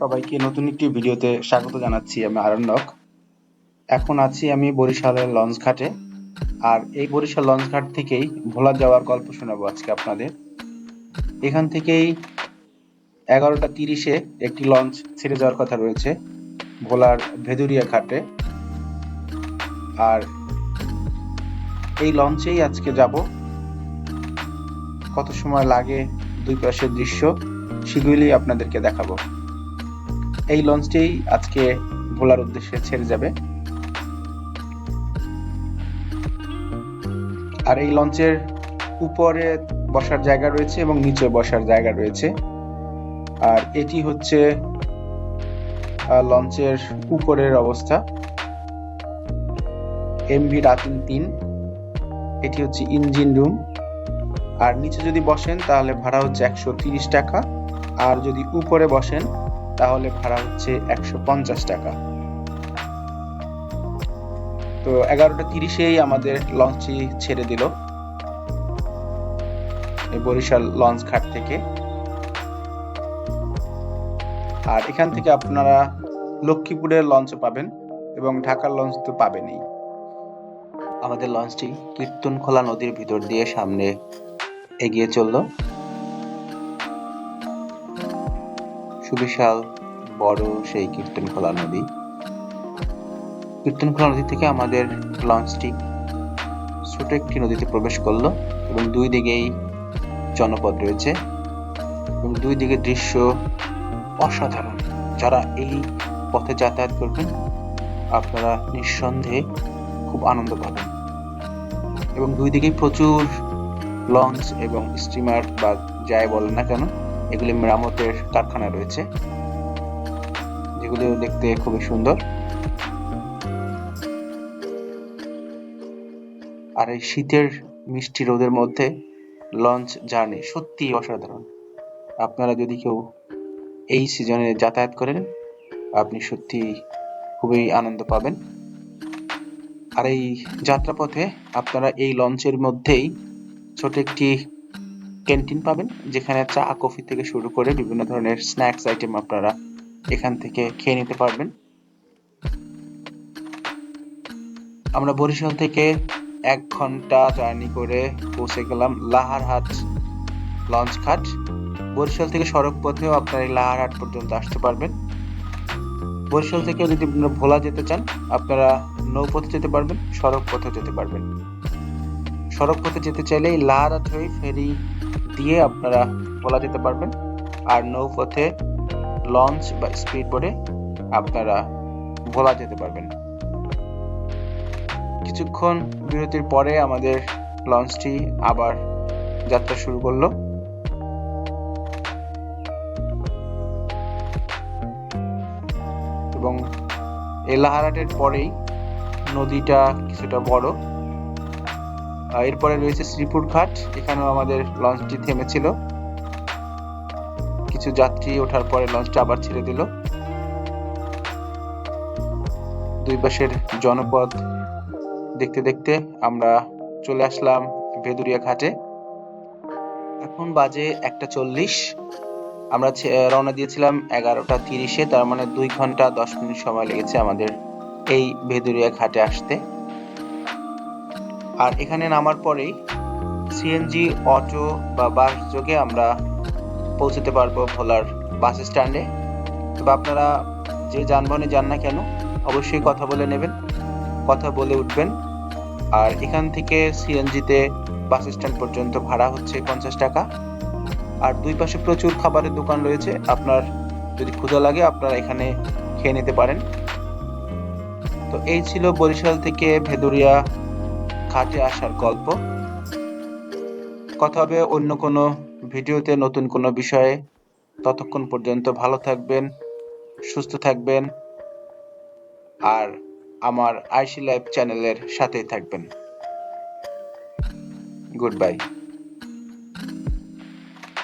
সবাইকে নতুন একটি ভিডিওতে স্বাগত জানাচ্ছি আমি আরণ্যক এখন আছি আমি বরিশালের লঞ্চ ঘাটে। আর এই বরিশাল লঞ্চ ঘাট থেকেই ভোলা যাওয়ার গল্প শোনাবো আজকে আপনাদের। এখান থেকেই এগারোটা তিরিশে একটি লঞ্চ ছেড়ে যাওয়ার কথা রয়েছে ভোলার ভেদুরিয়া ঘাটে। আর এই লঞ্চেই আজকে যাব। কত সময় লাগে দুই পাশের দৃশ্য সেগুলি আপনাদেরকে দেখাবো। এই লঞ্চটি আজকে ভোলার উদ্দেশ্যে ছেড়ে যাবে। আর এই লঞ্চের উপরে বসার জায়গা রয়েছে এবং নিচে বসার জায়গা রয়েছে। আর এটি হচ্ছে লঞ্চের উপরের অবস্থা। এমভি রাতিন তিন। এটি হচ্ছে ইঞ্জিন রুম আর নিচে যদি বসেন তাহলে ভাড়া হচ্ছে একশো টাকা। আর যদি উপরে বসেন তাহলে ভাড়া হচ্ছে একশো পঞ্চাশ টাকা। তো এগারোটা তিরিশেই আমাদের লঞ্চটি ছেড়ে দিল। বরিশাল লঞ্চ ঘাট থেকে। আর এখান থেকে আপনারা লক্ষ্মীপুরের লঞ্চ পাবেন এবং ঢাকার লঞ্চ তো পাবেনই। আমাদের লঞ্চটি কীর্তনখোলা নদীর ভিতর দিয়ে সামনে এগিয়ে চলল। সুবিশাল বড় সেই কীর্তনখোলা নদী। কীর্তনখোলা নদী থেকে আমাদের লঞ্চটি ছোট একটি নদীতে প্রবেশ করল এবং দুই দিকেই জনপদ রয়েছে এবং দুই দিকে দৃশ্য অসাধারণ। যারা এই পথে যাতায়াত করবেন, আপনারা নিঃসন্দেহে খুব আনন্দ পাবেন। এবং দুই দিকেই প্রচুর লঞ্চ এবং স্টিমার বা যাই বলেন না কেন, এগুলি মেরামতের কারখানা রয়েছে। যেগুলো দেখতে খুবই সুন্দর। আর এই শীতের মিষ্টি রোদের মধ্যে লঞ্চ জার্নি সত্যি অসাধারণ। আপনারা যদি কেউ এই সিজনে যাতায়াত করেন, আপনি সত্যি খুবই আনন্দ পাবেন। আর এই যাত্রাপথে আপনারা এই লঞ্চের মধ্যেই ছোট একটি ক্যান্টিন পাবেন, যেখানে চা, কফি থেকে শুরু করে বিভিন্ন ধরনের স্ন্যাক্স আইটেম আপনারা এখান থেকে খেয়ে নিতে পারবেন। আমরা বরিশাল থেকে এক ঘণ্টা জার্নি করে পৌঁছে গেলাম লাহারহাট লঞ্চ ঘাট। বরিশাল থেকে সড়ক পথেও আপনারা এই লাহারহাট পর্যন্ত আসতে পারবেন। বরিশাল থেকে যদি আপনারা ভোলা যেতে চান, আপনারা নৌপথে যেতে পারবেন, সড়ক পথে যেতে পারবেন। সড়ক পথে যেতে চাইলে লাহারহাট হয়ে ফেরি দিয়ে আপনারা ভোলা যেতে পারবেন। আর নৌপথে লঞ্চ বা স্পিড বোটে আপনারা ভোলা যেতে পারবেন। কিছুক্ষণ বিরতির পরে আমাদের লঞ্চটি আবার যাত্রা শুরু করল। এবং এলাহারাটের পরেই নদীটা কিছুটা বড়। এরপরে রয়েছে শ্রীপুর ঘাট, এখানেও আমাদের লঞ্চটি থেমেছিল। কিছু যাত্রী ওঠার পরে লঞ্চটা আবার ছেড়ে দিল। দুই পাশের জনপদ দেখতে দেখতে আমরা চলে আসলাম ভেদুরিয়া ঘাটে। এখন বাজে একটা চল্লিশ। আমরা রওনা দিয়েছিলাম এগারোটা তিরিশে, তার মানে দুই ঘণ্টা দশ মিনিট সময় লেগেছে আমাদের এই ভেদুরিয়া ঘাটে আসতে। আর এখানে নামার পরেই সিএনজি অটো বা বাস যোগে আমরা পৌঁছতে পারব ভোলার বাস স্ট্যান্ডে। তবে আপনারা যে যানবাহনে যান না কেন, অবশ্যই কথা বলে নেবেন, কথা বলে উঠবেন। আর এখান থেকে সিএনজিতে বাস স্ট্যান্ড পর্যন্ত ভাড়া হচ্ছে পঞ্চাশ টাকা। আর দুই পাশে প্রচুর খাবারের দোকান রয়েছে, আপনার যদি ক্ষুধা লাগে আপনারা এখানে খেয়ে নিতে পারেন। তো এই ছিল বরিশাল থেকে ভেদুরিয়া ঘাটে আসার গল্প। কথা হবে অন্য কোনো ভিডিওতে নতুন কোনো বিষয়ে ততক্ষণ পর্যন্ত ভালো থাকবেন, সুস্থ থাকবেন, আর আমার আইসি লাইভ চ্যানেলের সাথেই থাকবেন। Good bye.